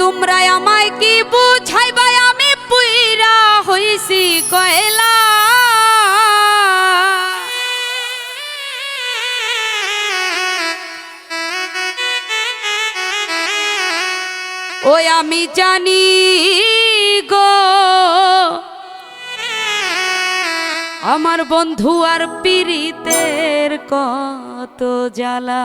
তোমরা আমায় কি বুঝাইবা? আমি পুইরা হইছি কয়লা। ওই আমি জানি গো, আমার বন্ধু আর পীড়িতের কত জ্বালা।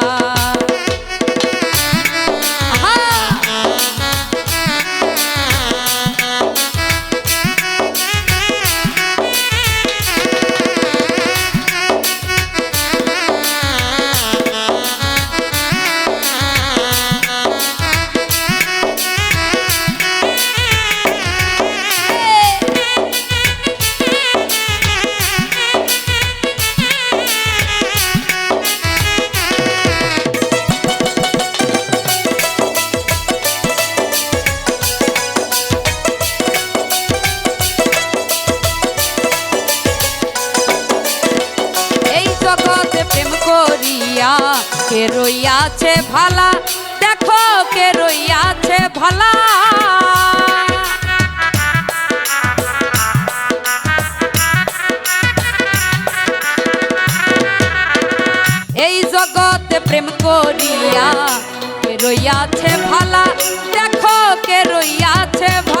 করিয়া, কে রইয়াছে ভালা? দেখো কে রইয়াছে ভালা। এই জগতে প্রেম করিয়া, কে রইয়াছে ভালা? দেখো কে রইয়াছে ভালা।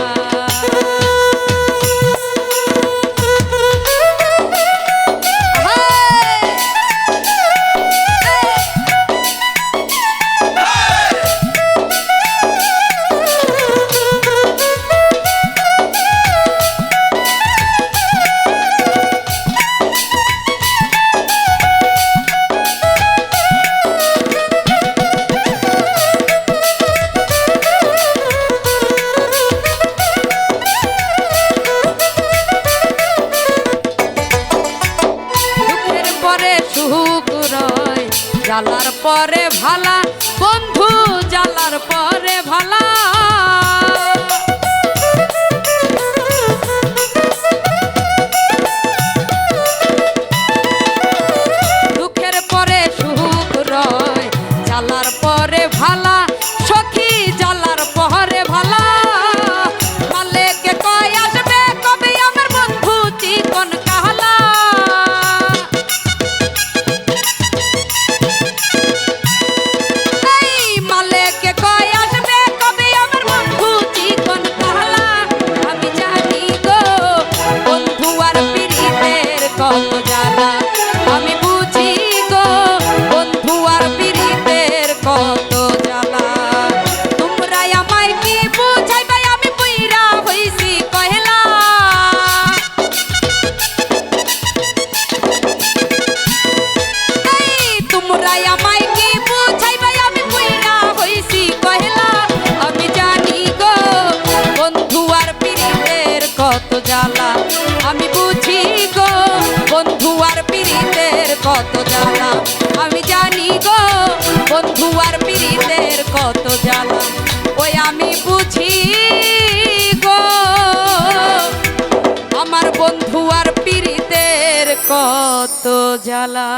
পরে ভালা বন্ধু জ্বালার পরে ভালা। দুঃখের পরে সুখ রয় জ্বালার পরে ভালা কত জ্বালা? আমি বুঝি গো, বন্ধু আর পীড়িতের কত জ্বালা? আমি জানি গো, বন্ধু আর পীড়িতের কত জ্বালা? ওই আমি বুঝি গো, আমার বন্ধু আর পীড়িতের কত জ্বালা?